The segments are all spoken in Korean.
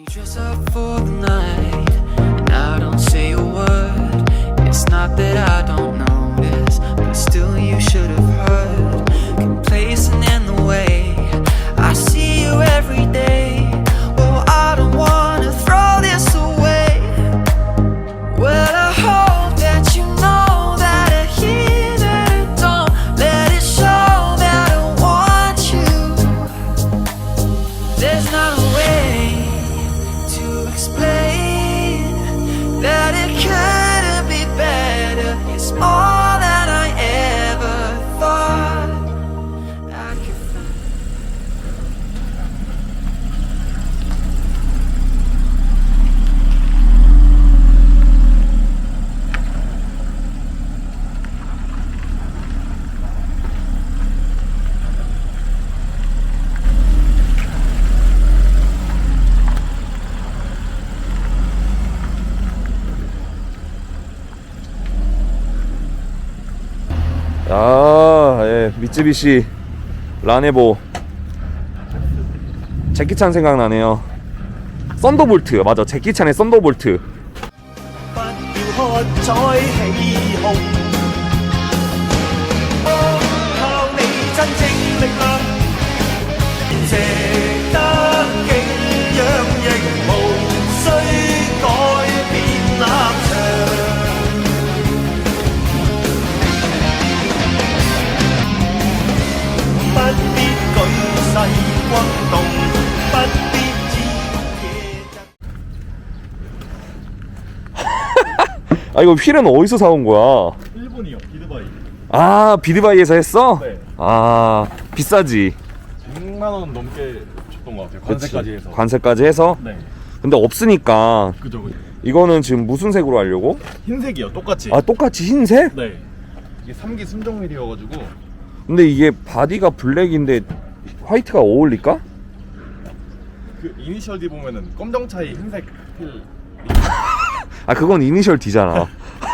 you dress up for the night and I don't say a word? It's not that I don't notice, but still you should have heard. Complacent in the way I see you every day. Oh, I don't wanna throw this away. Well, I hope that you know that I hear that I don't let it show that I want you. There's not 미쯔비시 라네보 제키찬 생각나네요. 썬더볼트 맞아, 제키찬의 썬더볼트. 아, 이거 휠은 어디서 사온 거야? 일본이요 비드바이 아, 비드바이에서 했어? 네. 아, 비싸지. 100만 원 넘게 줬던 것 같아요. 관세까지 해서 관세까지 해서. 네 근데 없으니까 그죠 그죠 이거는 지금 무슨 색으로 하려고? 흰색이요 똑같이 아, 똑같이 흰색? 네 이게 3기 순정 휠이어가지고 근데 이게 바디가 블랙인데 화이트가 어울릴까? 그 이니셜 D 보면은 검정 차이 흰색 휠 아 그건 이니셜 D잖아.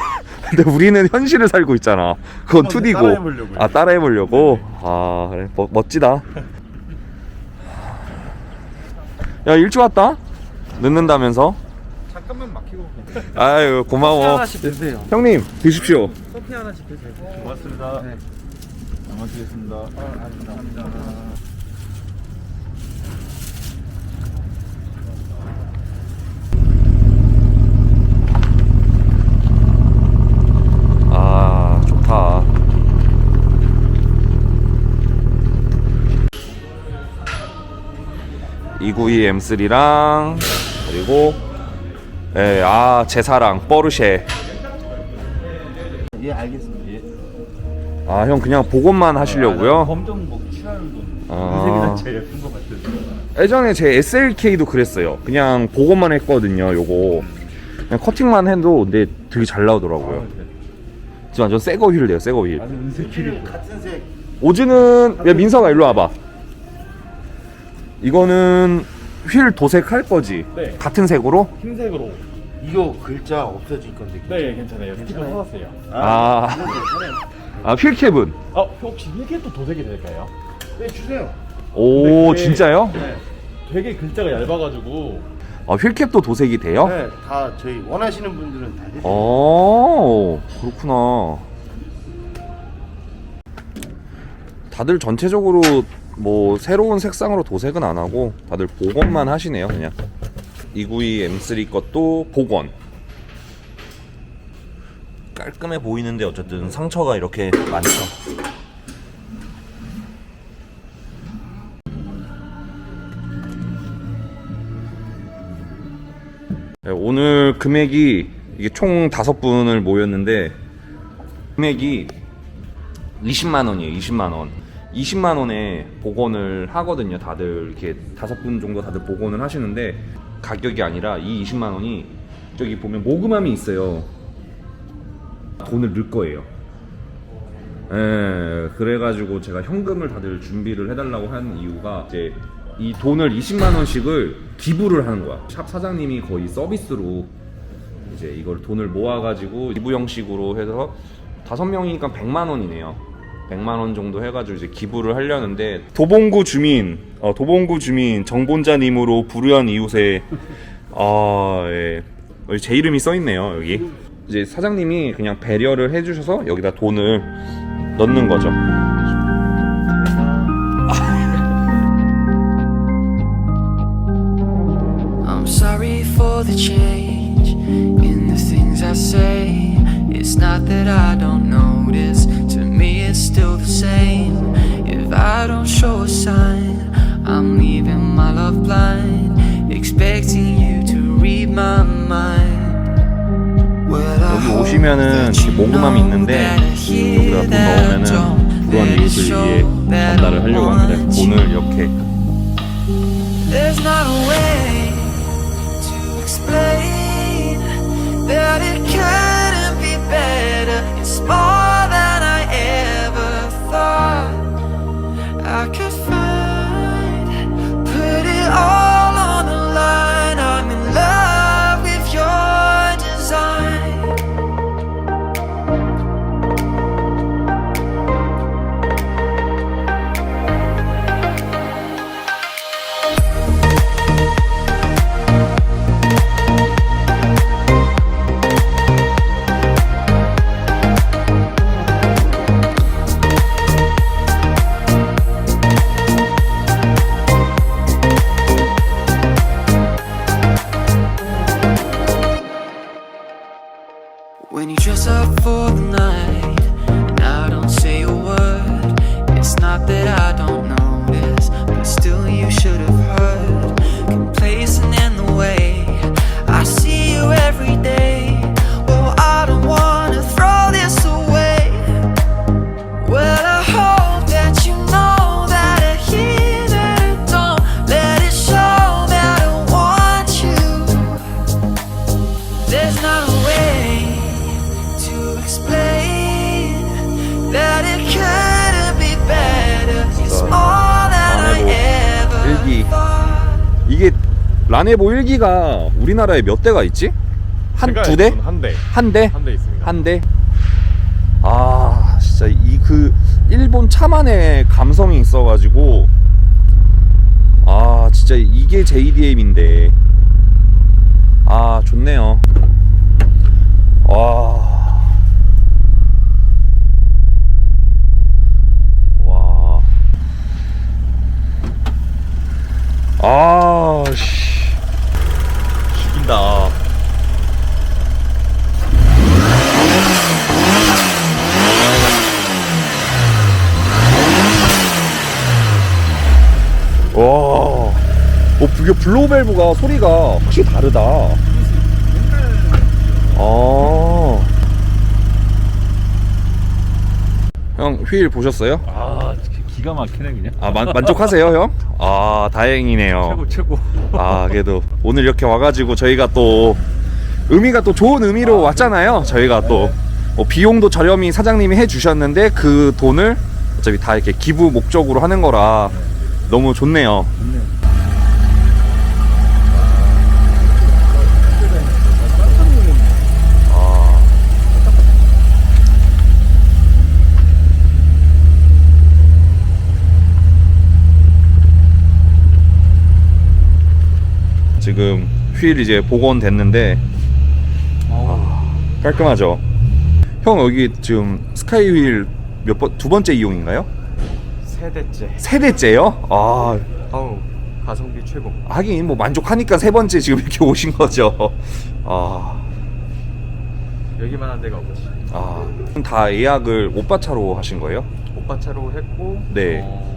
근데 우리는 현실을 살고 있잖아. 그건 한번 2D고. 따라해보려고요. 아 따라해보려고. 아 그래 멋, 멋지다. 야 일찍 왔다. 늦는다면서? 잠깐만 막히고 아유 고마워. 드세요. 형님 드십시오. 커피 하나씩 드세요. 고맙습니다 네. 잘 마시겠습니다 감사합니다 292 M3랑 그리고 예, 아, 제 사랑 버르쉐 예 알겠습니다. 예. 아, 형 그냥 보고만 하시려고요? 아, 검정 뭐 칠하는 분. 아. 색이 제일 예쁜 것 같아요. 예전에 제 SLK도 그랬어요. 그냥 보고만 했거든요, 요거. 그냥 커팅만 해도 근데 되게 잘 나오더라고요. 지금 완전 새거 휠이에요, 새거 휠. 같은 색 오즈는 야 민서가 일로 와봐. 이거는 휠 도색할 거지. 네. 같은 색으로? 흰색으로 이거 글자 없어질 건데. 네 괜찮아요 스티커 사왔어요 아, 아 휠캡은? 아 혹시 힐캡도 도색이 될까요? 네, 주세요. 오 네. 진짜요? 네 되게 글자가 얇아가지고 아 휠캡도 도색이 돼요? 네, 다 저희 원하시는 분들은 다 해드려요. 어 그렇구나. 다들 전체적으로 뭐 새로운 색상으로 도색은 안 하고 다들 복원만 하시네요 그냥. 292 M3 것도 복원. 깔끔해 보이는데 어쨌든 상처가 이렇게 많죠. 네, 오늘 금액이 이게 총 다섯 분을 모였는데 금액이 20만 원이에요. 20만 원. 20만 원에 복원을 하거든요. 다들 이렇게 다섯 분 정도 다들 복원을 하시는데 가격이 아니라 이 20만 원이 저기 보면 모금함이 있어요. 돈을 넣을 거예요. 예, 그래가지고 제가 현금을 다들 준비를 해달라고 한 이유가 이제 이 돈을 20만 원씩을 기부를 하는 거야. 샵 사장님이 거의 서비스로 이제 이걸 돈을 모아가지고 기부 형식으로 해서 다섯 명이니까 100만 원이네요. 100만 원 정도 해가지고 이제 기부를 하려는데 도봉구 주민, 어, 도봉구 주민 정본자님으로 부르한 이웃에 아, 예. 여기 제 이름이 써 있네요 여기. 이제 사장님이 그냥 배려를 해주셔서 여기다 돈을 넣는 거죠. I'm sorry for the change in the things I say. It's not that I don't notice, still the same. If I don't show a sign, I'm leaving my love blind, expecting you to read my mind. 여기 오시면은 모금함이 있는데 여기다 돈 넣으면은 it 이웃을 위해 전달을 하려고 합니다. you. 이렇게 There's not a way to explain that it couldn't be better. It's more I could 라네보 1기가 우리나라에 몇 대가 있지? 한 제가 두 대? 알기로는 한 대. 한 대? 한 대 있습니다. 한 대? 아 진짜 이 그 일본 차만의 감성이 있어가지고 아 진짜 이게 JDM인데 아 좋네요 와 와. 아, 씨. 죽인다. 와. 어, 이게 블로우밸브가 소리가 확실히 다르다. 아. 형, 휠 보셨어요? 아 기- 기가 막히네 그냥 아, 만, 만족하세요, 형? 아, 다행이네요. 최고 최고 아, 그래도 오늘 이렇게 와가지고 저희가 또 의미가 또 좋은 의미로 왔잖아요. 저희가 또 뭐 비용도 저렴히 사장님이 해주셨는데 그 돈을 어차피 다 이렇게 기부 목적으로 하는 거라 너무 좋네요. 지금 휠 이제 복원됐는데 아, 깔끔하죠. 형 여기 지금 스카이 휠 몇 번 두 번째 이용인가요? 세 대째. 세 대째요? 아 어우 가성비 최고. 하긴 뭐 만족하니까 세 번째 지금 이렇게 오신 거죠. 아, 여기만 한 데가 없지. 아, 다 예약을 오빠 차로 하신 거예요? 오빠 차로 했고. 네. 어,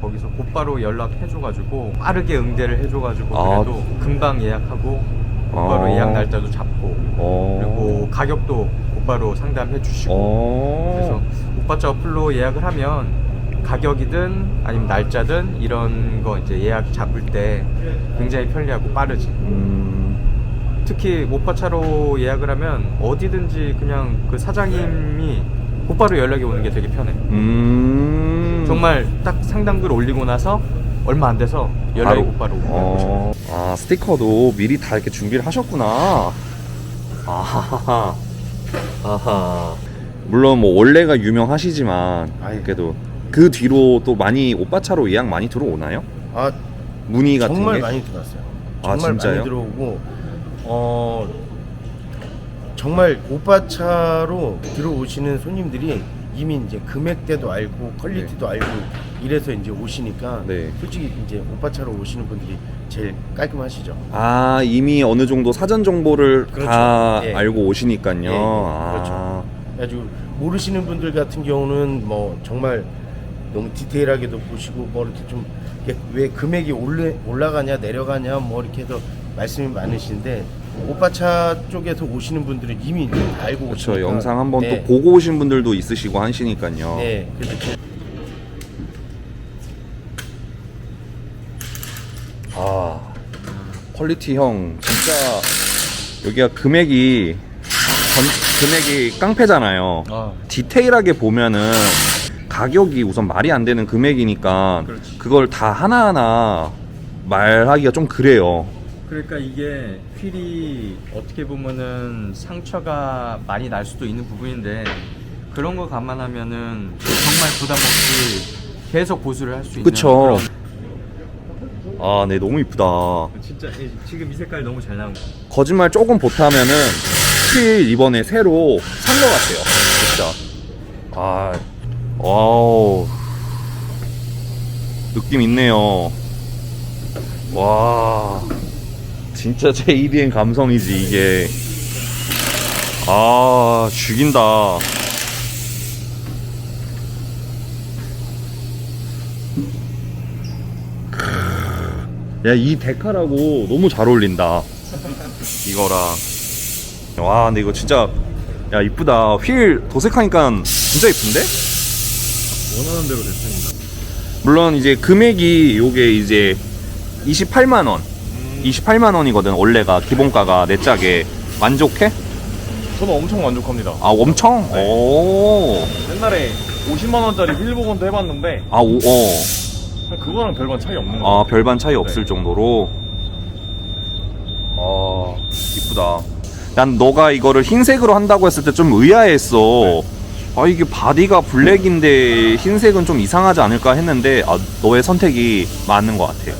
거기서 곧바로 연락해줘가지고 빠르게 응대를 해줘가지고 아. 그래도 금방 예약하고 곧바로 아. 예약 날짜도 잡고 어. 그리고 가격도 곧바로 상담해 주시고 어. 그래서 오빠 차 어플로 예약을 하면 가격이든 아니면 날짜든 이런 거 이제 예약 잡을 때 굉장히 편리하고 빠르지. 음, 특히 모파차로 예약을 하면 어디든지 그냥 그 사장님이 곧바로 연락이 오는 게 되게 편해. 음. 정말 딱 상담글 올리고 나서 얼마 안 돼서 연락이 곧바로 오고. 어, 아 스티커도 미리 다 이렇게 준비를 하셨구나. 아하하. 아하. 물론 뭐 원래가 유명하시지만 아이. 그래도 그 뒤로 또 많이 오빠 차로 예약 많이 들어오나요? 아 문의 같은 정말 게 많이 들어왔어요. 아, 정말 진짜요? 많이 들어오고 어 정말 오빠 차로 들어오시는 손님들이 이미 이제 금액대도 알고 퀄리티도 알고 이래서 이제 오시니까 네. 솔직히 이제 오빠 차로 오시는 분들이 제일 깔끔하시죠. 아 이미 어느 정도 사전 정보를 그렇죠. 다 예. 알고 오시니까요. 예, 예. 아. 그렇죠. 그래가지고 모르시는 분들 같은 경우는 뭐 정말 너무 디테일하게도 보시고 뭐 이렇게 좀 왜 금액이 올라 올라가냐 내려가냐 뭐 이렇게 해서 말씀이 많으신데 오빠 차 쪽에서 오시는 분들은 이미 이제 다 알고 그렇죠. 오시니까 영상 한번 네. 또 보고 오신 분들도 있으시고 하시니까요. 네, 그래서 제- 아 퀄리티 형 진짜 여기가 금액이 전, 금액이 깡패잖아요. 아. 디테일하게 보면은 가격이 우선 말이 안 되는 금액이니까 그렇지. 그걸 다 하나하나 말하기가 좀 그래요. 그러니까 이게 휠이 어떻게 보면은 상처가 많이 날 수도 있는 부분인데 그런 거 감안하면은 정말 부담 없이 계속 보수를 할 수 있는 그쵸. 아, 네, 너무 이쁘다. 진짜 이- 지금 이 색깔 너무 잘 나온 거. 거짓말 조금 보태면은 휠 이번에 새로 산 것 같아요. 진짜. 아, 와우. 느낌 있네요. 와. 진짜 JDM 감성이지, 이게. 아, 죽인다. 야, 이 데카라고 너무 잘 어울린다. 이거랑. 와, 근데 이거 진짜, 야, 이쁘다. 휠 도색하니까 진짜 이쁜데? 원하는 대로 됐습니다. 물론 이제 금액이 요게 이제 28만원. 28만 원이거든, 원래가. 기본가가 내 짝에. 만족해? 저는 엄청 만족합니다. 아, 엄청? 오. 옛날에 50만 원짜리 휠보건도 해봤는데 아, 오, 어. 그거랑 별반 차이 없는 거 아, 같아요. 별반 차이 없을 네. 정도로. 아, 이쁘다. 난 너가 이거를 흰색으로 한다고 했을 때 좀 의아했어. 아, 이게 바디가 블랙인데 흰색은 좀 이상하지 않을까 했는데, 아, 너의 선택이 맞는 것 같아.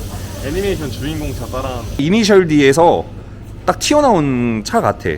애니메이션 주인공 차 따라 이니셜 D에서 딱 튀어나온 차 같아.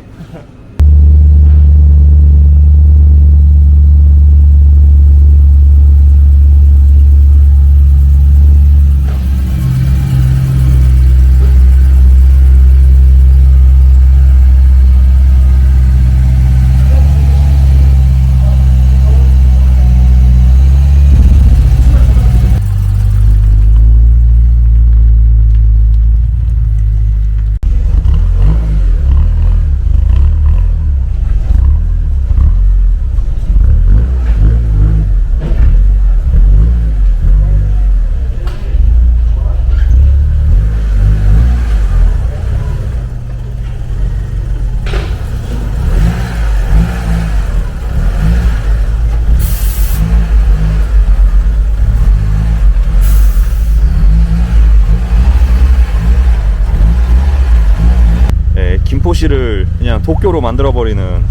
예, 김포시를 그냥 도쿄로 만들어버리는.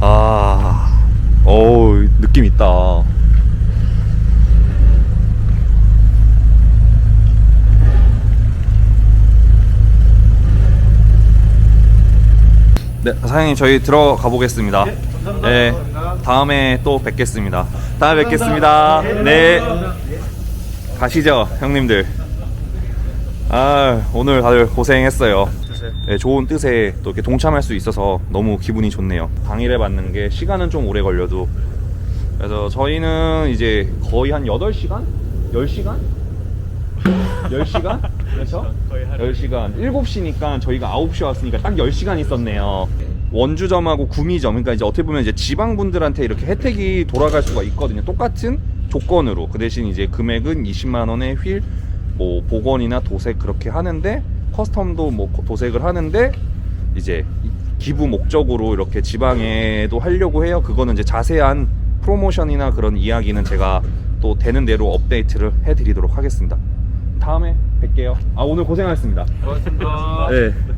아, 어우, 느낌 있다. 네, 사장님 저희 들어가 보겠습니다. 네, 다음에 또 뵙겠습니다. 다음에 뵙겠습니다. 네, 가시죠, 형님들. 아, 오늘 다들 고생했어요. 네, 좋은 뜻에 또 이렇게 동참할 수 있어서 너무 기분이 좋네요. 당일에 받는 게 시간은 좀 오래 걸려도. 그래서 저희는 이제 거의 한 8시간? 10시간? 10시간? 그렇죠? 거의 하루. 10시간. 7시니까 저희가 9시 왔으니까 딱 10시간 있었네요. 원주점하고 구미점, 그러니까 이제 어떻게 보면 이제 지방분들한테 이렇게 혜택이 돌아갈 수가 있거든요. 똑같은 조건으로. 그 대신 이제 금액은 20만원의 휠, 뭐 복원이나 도색 그렇게 하는데, 커스텀도 뭐 도색을 하는데, 이제 기부 목적으로 이렇게 지방에도 하려고 해요. 그거는 이제 자세한 프로모션이나 그런 이야기는 제가 또 되는 대로 업데이트를 해드리도록 하겠습니다. 다음에 뵐게요. 아 오늘 고생하셨습니다. 고맙습니다. 네.